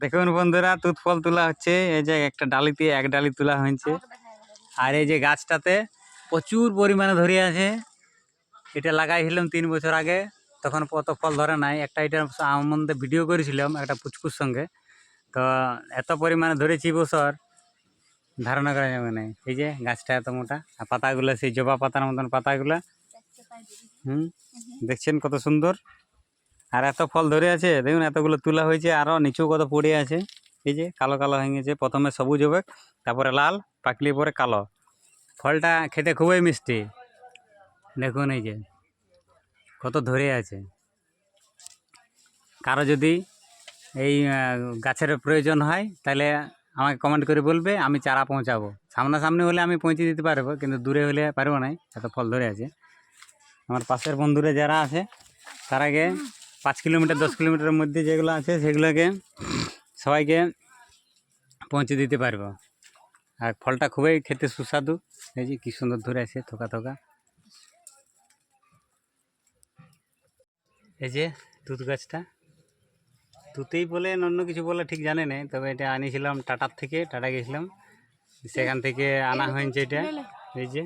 দেখুন বন্ধুরা তুত ফল তোলা হচ্ছে। এই যে একটা ডালিতে এক ডালি তোলা হয়েছে। আর এই যে গাছটাতে প্রচুর পরিমাণে ধরে আছে। এটা লাগাইছিলাম তিন বছর আগে। তখন কত ফল ধরে নাই। একটা এটা আমাদের ভিডিও করেছিলাম একটা পুচকুর সঙ্গে। তো এত পরিমাণে ধরেছি বছর। ধারণা করা যাবে না। এই যে গাছটা এত মোটা। আর পাতাগুলো, সেই জবা পাতার মতন পাতাগুলো। হুম? দেখছেন কত সুন্দর? আর এত ফল ধরে আছে, দেখুন এতগুলো তোলা হয়েছে আরও নিচু কত পড়ে আছে। এই যে কালো কালো হয়ে গেছে, প্রথমে সবুজ হবে, তারপরে লাল, পাকলি পরে কালো। ফলটা খেতে খুবই মিষ্টি। দেখুন এই যে, কত ধরে আছে। কারও যদি এই গাছের প্রয়োজন হয়, তাহলে আমাকে কমেন্ট করে বলবে, আমি চারা পৌঁছাবো। সামনাসামনি হলে আমি পৌঁছে দিতে পারব, কিন্তু দূরে হলে পারব না, এত ফল ধরে আছে। আমার পাশের বন্ধুরা যারা আছে তারাকে পাঁচ কিলোমিটার দশ কিলোমিটারের মধ্যে যেগুলো আছে সেগুলোকে সবাইকে পৌঁছে দিতে পারব। আর ফলটা খুবই খেতে সুস্বাদু। এই যে কী সুন্দর ধরে আছে থোকা থোকা। এই যে তুত গাছটা। তুতেই বলে অন্য কিছু বলে ঠিক জানে না তবে এটা আনিয়েছিলাম টাটার থেকে টাটা গেছিলাম সেখান থেকে আনা হয়েছে এটা। এই যে।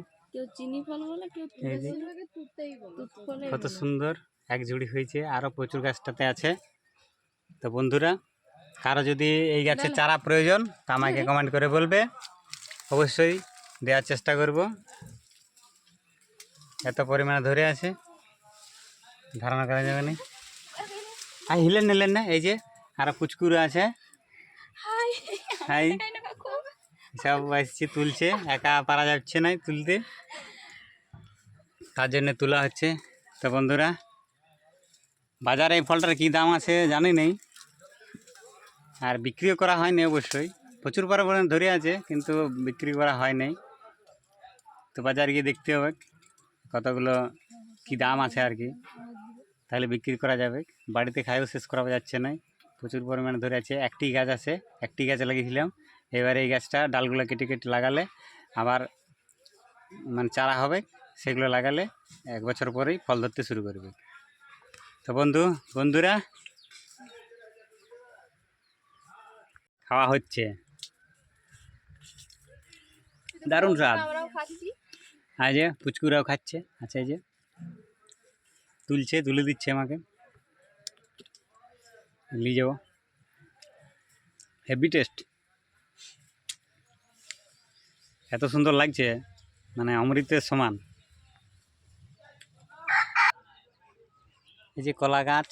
কত সুন্দর। এক ঝুড়ি হয়েছে আরও প্রচুর গাছটাতে আছে। তো বন্ধুরা কারও যদি এই গাছের চারা প্রয়োজন তা আমাকে কমেন্ট করে বলবে। অবশ্যই দেওয়ার চেষ্টা করব। এত পরিমাণে ধরে আছে ধারণা করা যাবে না। আর হিলেন নিলেন না এই যে আরও পুচকুরো আছে। হাই। সব আসছে তুলছে একা পারা যাচ্ছে না তুলতে। তার জন্য তোলা হচ্ছে। তো বন্ধুরা বাজারে এই ফলটার কী দাম আছে জানি নেই। আর বিক্রিও করা হয়নি অবশ্যই। প্রচুর পরিমাণে ধরে আছে, কিন্তু বিক্রি করা হয় নাই। তো বাজারে গিয়ে দেখতে হবে কতগুলো কী দাম আছে আর কি। তাহলে বিক্রি করা যাবে। বাড়িতে খাইও শেষ করা যাচ্ছে না। প্রচুর পরিমাণে ধরে আছে। একটি গাছ আছে, একটি গাছ লাগিয়েছিলাম। এবারে এই গাছটা ডালগুলো কেটে কেটে লাগালে আবার মানে চারা হবে, সেগুলো লাগালে এক বছর পরেই ফল ধরতে শুরু করবে। তো বন্ধু বন্ধুরা খাওয়া হচ্ছে। দারুণ স্বাদ। খাচ্ছি। যে পুচকুরাও খাচ্ছে। আচ্ছা এই যে তুলছে তুলে দিচ্ছে আমাকে। নিয়ে যাব। হেভি টেস্ট এত সুন্দর লাগছে মানে অমৃতের সমান। এই যে কলা গাছ,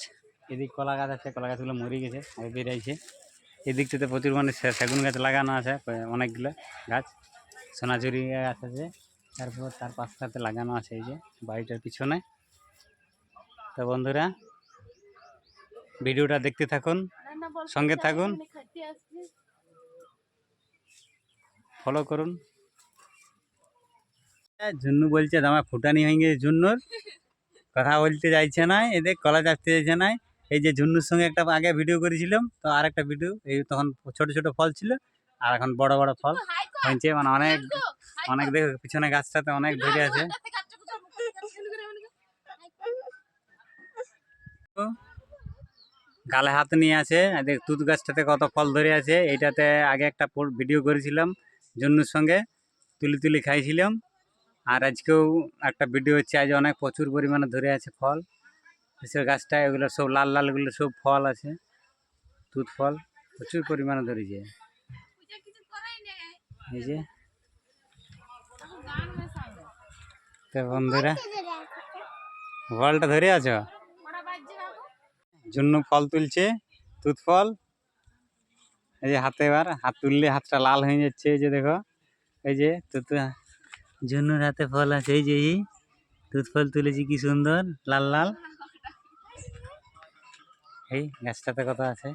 এদিক কলা গাছ আছে, কলা গাছগুলো মরে গেছে বেরিয়েছে এদিকটাতে প্রচুর মানে সেগুন গাছ লাগানো আছে অনেকগুলো গাছ, সোনাঝুরি গাছ আছে, তারপর তার পাশটাতে লাগানো আছে এই যে বাড়িটার পিছনে। তো বন্ধুরা, ভিডিওটা দেখতে থাকুন, সঙ্গে থাকুন ফলো করুন। জুন্নু বলছে আমার ফুটানি হয়ে গেছে জুন্নুর কথা বলতে চাইছে না এদের কলা চাপতে চাইছে না এই যে জুন্নুর সঙ্গে একটা আগে ভিডিও করেছিলাম, তো আর একটা ভিডিও এই তখন ছোট ছোট ফল ছিল, আর এখন বড় বড় ফল হয়েছে মানে অনেক অনেক দেখো, পিছনে গাছটাতে অনেক ধরে আছে। গালে হাত নিয়ে আছে দেখ তুত গাছটাতে কত ফল ধরে আছে, এইটাতে আগে একটা ভিডিও করেছিলাম জন্নুর সঙ্গে, তুলি তুলি খাইছিলাম। আর আজকেও একটা ভিডিও হচ্ছে, আজ অনেক প্রচুর পরিমাণে ধরে আছে ফল। এসব গাছটা, এগুলো সব লাল লালগুলো সব ফল আছে তুত ফল, প্রচুর পরিমাণে ধরেছে। এই যে। বন্ধুরা, ফলটা ধরে আছো? জন্য ফল তুলছে তুত ফল। এই যে হাতে এবার হাত তুললে হাতটা লাল হয়ে যাচ্ছে, এই যে দেখো। এই যে তুত জন্নুর হাতে ফল আছে, এই যে দুধ ফল তুলেছি, কি সুন্দর, লাল লাল। এই, গাছটাতে কথা আছে?